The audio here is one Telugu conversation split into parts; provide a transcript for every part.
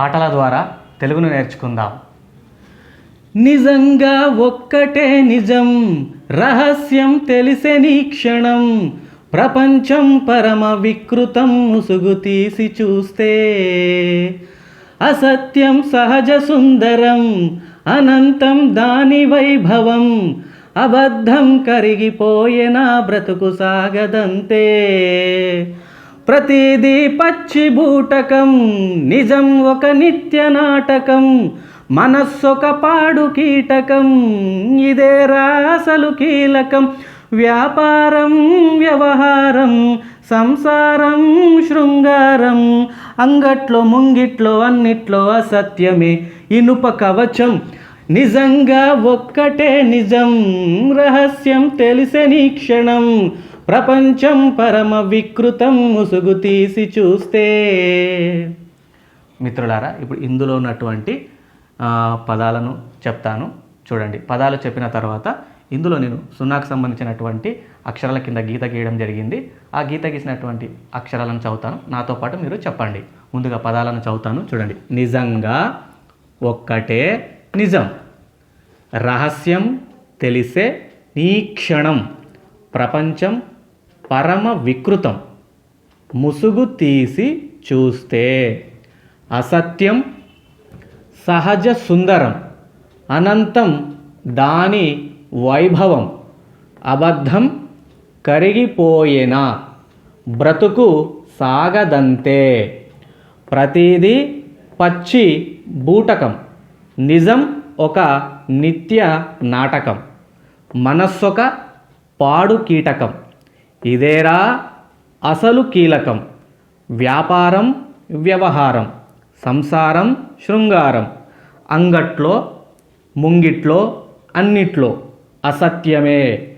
పాటల ద్వారా తెలుగును నేర్చుకుందాం. నిజంగా ఒక్కటే నిజం రహస్యం తెలిసే క్షణం. ప్రపంచం పరమ వికృతం ముసుగు తీసి చూస్తే. అసత్యం సహజ సుందరం అనంతం దాని వైభవం. అబద్ధం కరిగిపోయేనా బ్రతుకు సాగదంతే. ప్రతిదీ పచ్చి బూటకం నిజం ఒక నిత్య నాటకం మనస్సొక పాడు కీటకం ఇదే రాసలు కీలకం వ్యాపారం వ్యవహారం సంసారం శృంగారం అంగట్లో ముంగిట్లో అన్నిట్లో అసత్యమే ఇనుప కవచం నిజంగా ఒక్కటే నిజం రహస్యం తెలిసే నీ క్షణం ప్రపంచం పరమ వికృతం ముసుగు తీసి చూస్తే. మిత్రులారా ఇప్పుడు ఇందులో ఉన్నటువంటి పదాలను చెప్తాను. చూడండి పదాలు చెప్పిన తర్వాత ఇందులో నేను సున్నాకు సంబంధించినటువంటి అక్షరాల కింద గీత గీయడం జరిగింది. ఆ గీత గీసినటువంటి అక్షరాలను చదువుతాను. నాతో పాటు మీరు చెప్పండి. ముందుగా పదాలను చదువుతాను. చూడండి. నిజంగా ఒక్కటే నిజం. రహస్యం తెలిసే నీ క్షణం ప్రపంచం పరమ వికృతం. ముసుగు తీసి చూస్తే అసత్యం సహజ సుందరం అనంతం దాని వైభవం అబద్ధం కరిగిపోయేనా బ్రతుకు సాగదంతే. ప్రతిదీ పచ్చి బూటకం నిజం ఒక నిత్య నాటకం మనస్సొక పాడు కీటకం. ఇదేరా అసలు కీలకం. వ్యాపారం వ్యవహారం సంసారం శృంగారం. అంగట్లో ముంగిట్లో అన్నిట్లో అసత్యమే.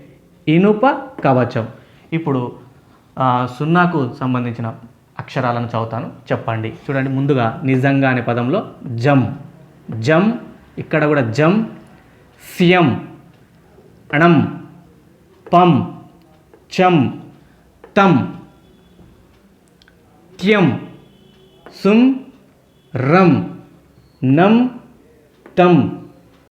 ఇనుప కవచం. ఇప్పుడు సున్నాకు సంబంధించిన అక్షరాలను చదువుతాను. చెప్పండి. చూడండి ముందుగా నిజంగా అనే పదంలో జమ్ జమ్ ఇక్కడ కూడా జమ్ సియం. అణం. పం. చం తం త్యం సుం రం నం తం